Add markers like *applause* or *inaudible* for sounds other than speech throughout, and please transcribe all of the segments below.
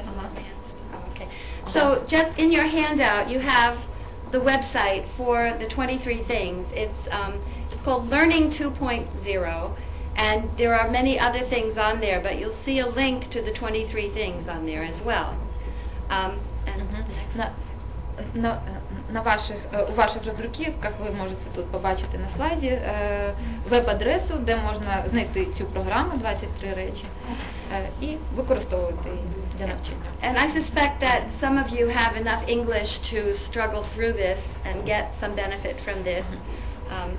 has Uh-huh. advanced. Oh, okay. So just in your handout, you have the website for the 23 things. It's um, it's called Learning 2.0, and there are many other things on there, but you'll see a link to the 23 things on there as well. Um, and Мгм. the next- На, на, на ваших, е, у ваших роздруківках ви можете тут побачити на слайді е, веб-адресу, де можна знайти цю програму 23 речі е, і використовувати її для навчання. And I suspect that some of you have enough English to struggle through this and get some benefit from this. Um,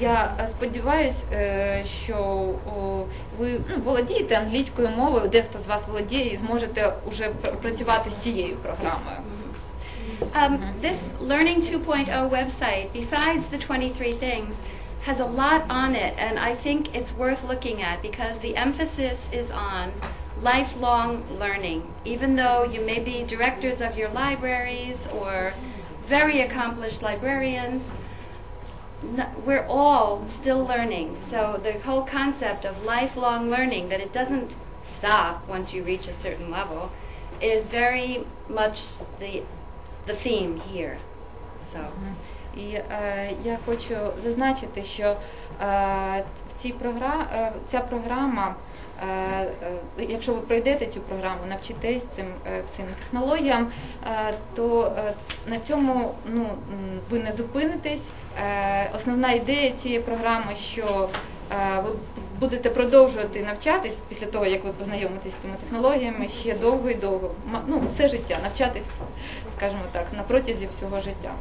Я е, сподіваюсь, е, що о, ви ну, володієте англійською мовою, дехто з вас володіє і зможете вже пр- працювати з цією програмою. Um, this Learning 2.0 website, besides the 23 things, has a lot on it, and I think it's worth looking at because the emphasis is on lifelong learning. Even though you may be directors of your libraries or very accomplished librarians, we're all still learning. So the whole concept of lifelong learning, that it doesn't stop once you reach a certain level, is very much the the theme here. So mm-hmm. І е, я хочу зазначити, що е, в цій програ... е, ця програма, е, е, якщо ви пройдете цю програму, навчитесь цим е, всім технологіям, е, то е, на цьому ну, ви не зупинитесь. Е, Основна ідея цієї програми, що е, ви будете продовжувати навчатись після того, як ви познайомитесь з цими технологіями ще довго і довго. Ну, все життя, навчатись, скажімо так, на протязі всього життя.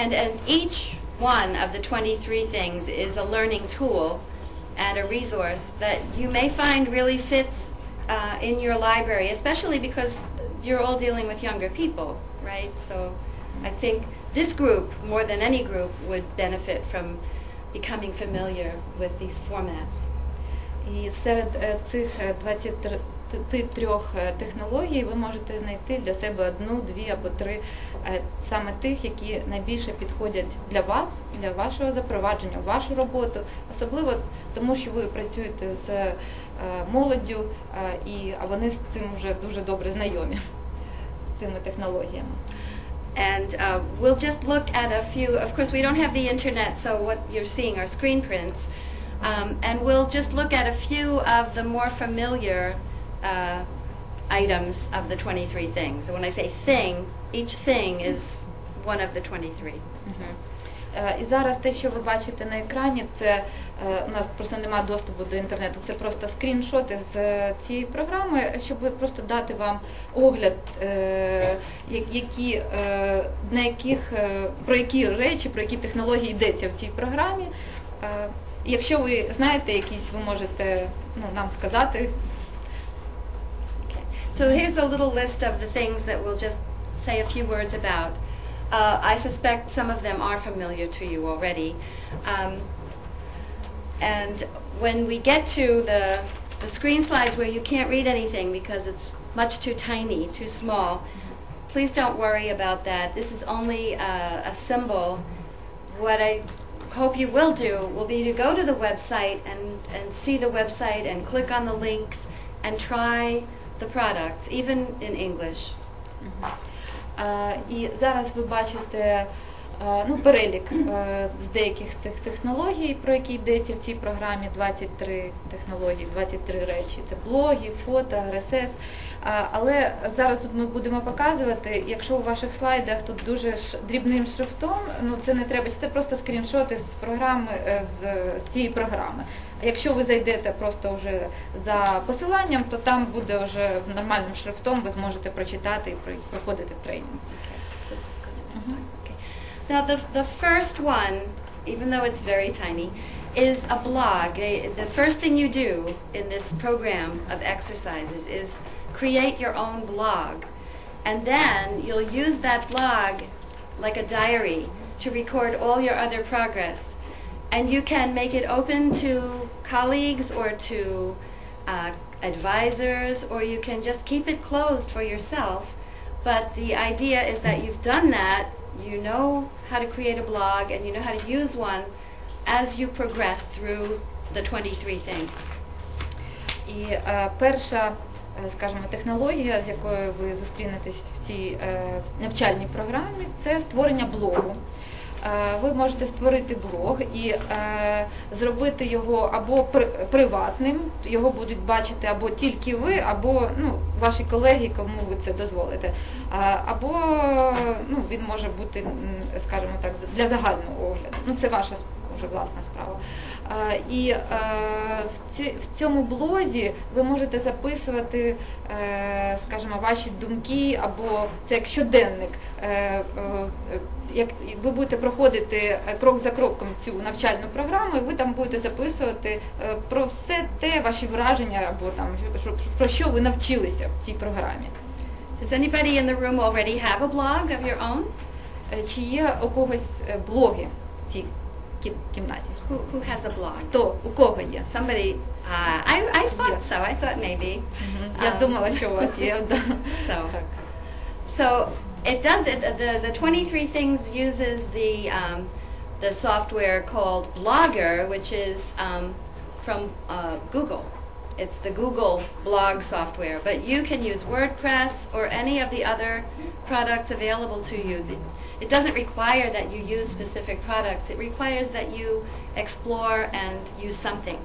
and and each one of the 23 things is a learning tool and a resource that you may find really fits uh, in your library, especially because you're all dealing with younger people, right? So I think this group, more than any group, would benefit from becoming familiar with these formats. І серед е, цих е, 23 Е, технологій ви можете знайти для себе одну, дві або три е, саме тих, які найбільше підходять для вас, для вашого запровадження, вашу роботу, особливо тому, що ви працюєте з е, молоддю, і а вони з цим вже дуже добре знайомі з цими технологіями. And uh, we'll just look at a few. Of course, we don't have the internet, so what you're seeing are screen prints. Um, and we'll just look at a few of the more familiar uh, items of the 23 things. So when I say thing, each thing is one of the 23. Мгм. Е, І зараз те, що ви бачите на екрані, це е, у нас просто немає доступу до інтернету. Це просто скріншоти з е, цієї програми, щоб просто дати вам огляд, е, я- які, е, на яких, е, про які речі, про які технології йдеться в цій програмі. Е, Якщо ви знаєте якісь, ви можете ну, нам сказати. So here's a little list of the things that we'll just say a few words about. Uh, I suspect some of them are familiar to you already. Um, and when we get to the, the screen slides where you can't read anything because it's much too tiny, too small, please don't worry about that. This is only a, a symbol. What I hope you will do will be to go to the website and, and see the website and click on the links and try the products, even in English. Е, І зараз ви бачите е, ну, перелік е, з деяких цих технологій, про які йдеться в цій програмі 23 технології, 23 речі. Це блоги, фото, RSS. Е, Але зараз ми будемо показувати, якщо у ваших слайдах тут дуже дрібним шрифтом, ну це не треба, це просто скріншоти з програми, е, з, з цієї програми. Якщо ви зайдете просто вже за посиланням, то там буде вже нормальним шрифтом, ви зможете прочитати і проходити тренінг. Now the, the first one, even though it's very tiny, is a blog. The first thing you do in this program of exercises is create your own blog. And then you'll use that blog like a diary to record all your other progress. And you can make it open to colleagues or to uh, advisors, or you can just keep it closed for yourself. But the idea is that you've done that, you know how to create a blog, and you know how to use one as you progress through the 23 things. І е, перша е, скажімо, технологія, з якою ви зустрінетесь в цій е, навчальній програмі, це створення блогу. Е, Ви можете створити блог і е, зробити його або при- приватним, його будуть бачити або тільки ви, або ну, ваші колеги, кому ви це дозволите. Або ну, він може бути, скажімо так, для загального огляду. Ну, це ваша вже власна справа. А, І е, в цьому блозі ви можете записувати, е, скажімо, ваші думки, або це як щоденник. Е, е, Як ви будете проходити е, крок за кроком цю навчальну програму, і ви там будете записувати е, про все те, ваші враження, або там про що ви навчилися в цій програмі. Does anybody in the room already have a blog of your own? Е, Чи є у когось е, блоги в цій кі- кімнаті? Who, who has a blog? Хто у кого є? Somebody, uh, I, I thought so, I thought maybe. Я Um, думала, що у вас є. *laughs* да. So, so it does, it, the, the 23 things uses the, um, the software called Blogger, which is um, from uh, Google. It's the Google blog software, but you can use WordPress or any of the other products available to you. It doesn't require that you use specific products. It requires that you explore and use something.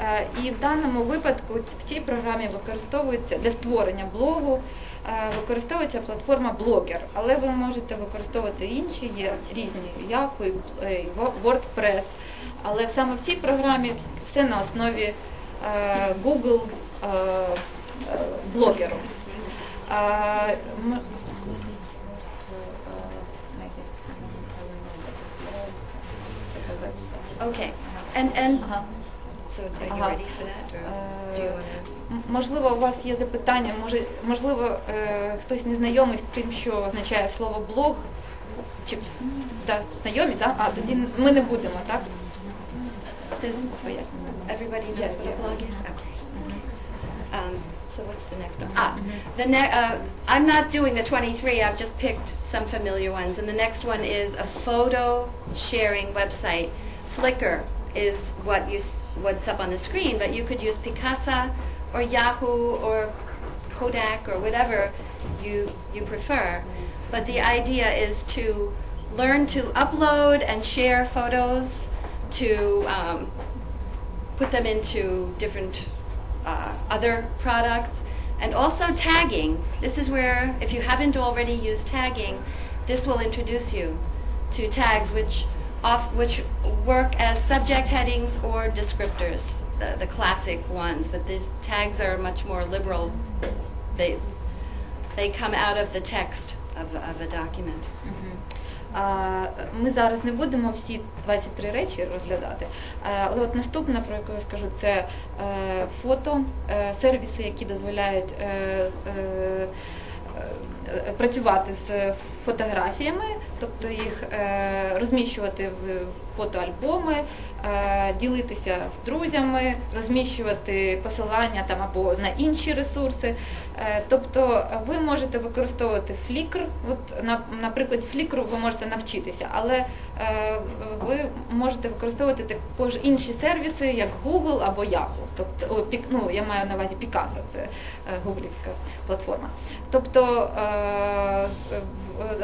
Е, І в даному випадку в цій програмі використовується для створення блогу, е, використовується платформа Blogger, але ви можете використовувати інші, є різні Yahoo, е, WordPress. Але саме в цій програмі все на основі е, Google е, е, блогеру. Е, Okay. And, and, Ага. so are you ready for that, or do you Е, want to? м- Можливо, у вас є запитання, може, можливо, е, хтось не знайомий з тим, що означає слово блог. Чи да, знайомі, так? А тоді ми не будемо, так? Susan, oh, wait, mm-hmm. everybody knows what a blog is? Okay. Mm-hmm. Um, So what's the next one? Mm-hmm. Ah, the ne, uh, I'm not doing the 23, I've just picked some familiar ones. And the next one is a photo sharing website. Flickr is what you, s- what's up on the screen, but you could use Picasa or Yahoo or Kodak or whatever you, you prefer. But the idea is to learn to upload and share photos to um, put them into different uh, other products. And also tagging. This is where, if you haven't already used tagging, this will introduce you to tags which, off, which work as subject headings or descriptors, the, the classic ones. But these tags are much more liberal. They, they come out of the text of, of a document. Mm -hmm. Ми зараз не будемо всі 23 речі розглядати, але от наступна, про яку я скажу, це е, фото, е, сервіси, які дозволяють е, працювати з фотографіями, тобто їх е, розміщувати в фотоальбоми, е, ділитися з друзями, розміщувати посилання там або на інші ресурси. Е, Тобто ви можете використовувати Flickr, от на, на прикладі ви можете навчитися, але е, ви можете використовувати також інші сервіси, як Google або Yahoo. Тобто, ну, я маю на увазі Picasa, це е, гуглівська платформа. Тобто е,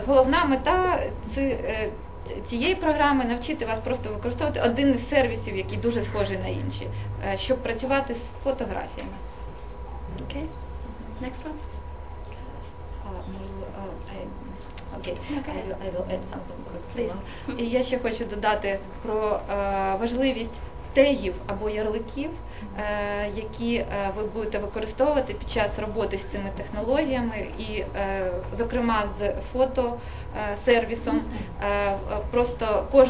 головна мета ці, е, цієї програми навчити вас просто використовувати один із сервісів, який дуже схожий на інші, е, щоб працювати з фотографіями. Okay. Next one. Е, Окей. І я ще хочу додати про е, важливість тегів або ярликів, е, які е, ви будете використовувати під час роботи з цими технологіями, і, е, зокрема, з фотосервісом. Просто кож,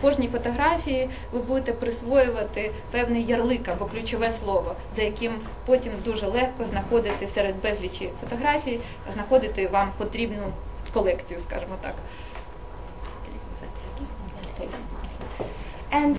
кожній фотографії ви будете присвоювати певний ярлик або ключове слово, за яким потім дуже легко знаходити серед безлічі фотографій, знаходити вам потрібну колекцію, скажімо так. And